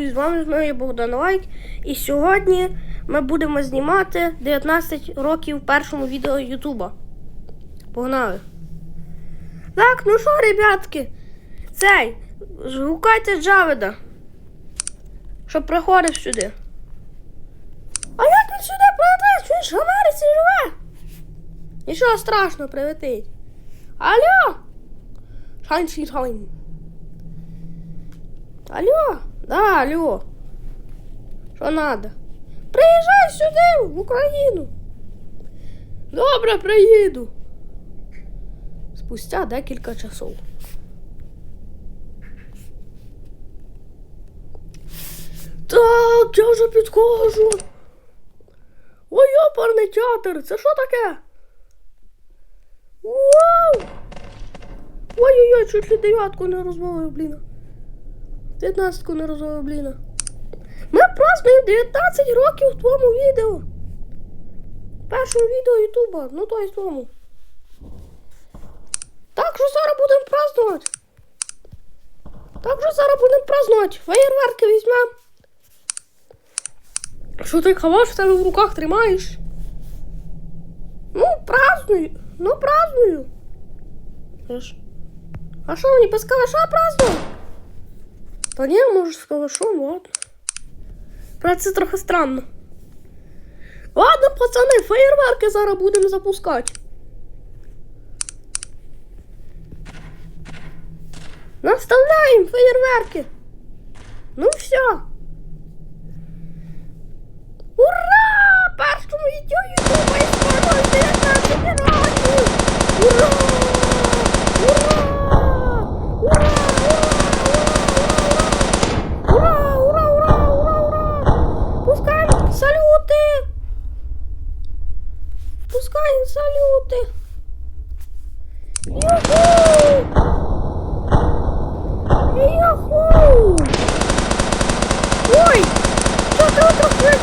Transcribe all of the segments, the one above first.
друзі, з вами знову я Богдан Лайк. І сьогодні ми будемо знімати 19 років першому відео Ютуба. Погнали. Так, ну що, ребятки, цей, гукайте Джаведа, щоб приходив сюди. А як він сюди прилетить? Він ж живе. Нічого страшного прилетить. Алло! Шайн шайн. Алло? Да, алло. Що надо? Приїжджай сюди, в Україну. Добре, приїду. Спустя декілька часов. Так, я вже підходжу. Ой, оперний театр, це що таке? Вау! Ой-ой-ой, чуть ли дев'ятку не розвалив, блін. Дев'ятнадцятку не розвалив, блін. Ми празднуємо 19 років в твоєму відео. Першому відео Ютуба, ну то й тому. Так що зараз будемо празднувати. Так що зараз будемо празднувати. Феєрверки візьмемо. Що ти хаваш в тебе в руках тримаєш? Ну, праздную. Ну, праздную. А що, мені без калаша празднувати? Та ні, може з калашом, ладно. Правда, це трохи странно. Ладно, пацани, феєрверки зараз будемо запускати. Наставляємо феєрверки. Ну все. Пускаємо салюти! Юху! Юху! Ой! Що ти трохи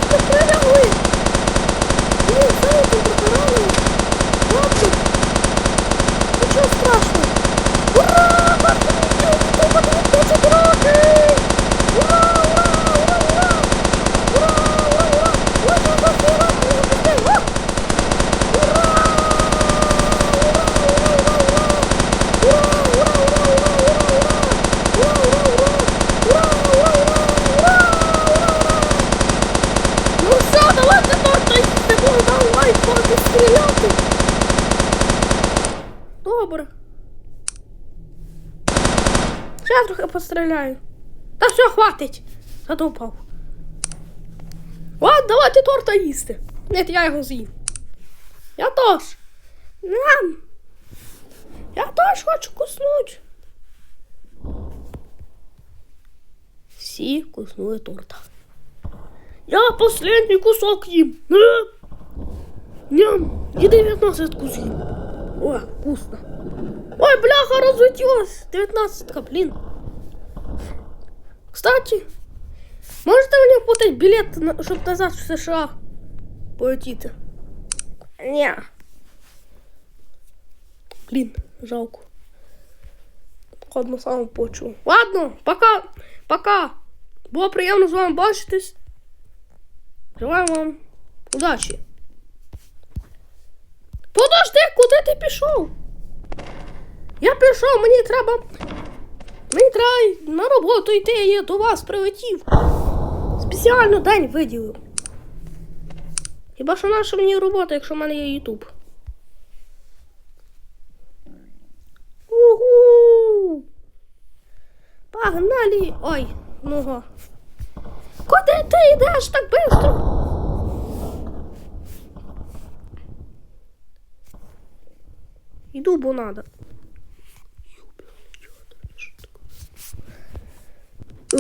Добре. Ще трохи постріляю. Та все, хватить. Задовбав. Ладно, давайте торта їсти. Ні, я його з'їм. Я теж. Ням. Я теж хочу куснуть. Всі куснули торта. Я последний кусок їм. Ням, і 19 кусів. О, вкусно. Ой, бляха, розлетілась. 19 блін. Кстати, можете мені оплатити білет, на- щоб назад в США полетіти? Ні. Блін, жалко. Ладно, сам почув. Ладно, пока. Пока. Було приємно з вами бачитись. Желаю вам удачі. Подожди, куди ти пішов? Я пішов, мені треба. Мені треба на роботу йти, я до вас прилетів. Спеціально день виділив. Хіба що наша мені робота, якщо в мене є Ютуб. Угу! Погнали! Ой, ну. Куди ти йдеш так быстро? Іду, бо надо.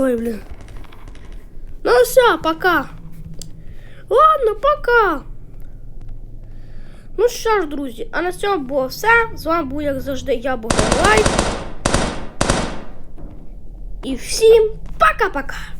Ой, блин. Ну все, пока. Ладно, пока. Ну що ж, друзі, а на цьому було все. З вами був, як завжди, я Богдан Лайк. І всім пока-пока!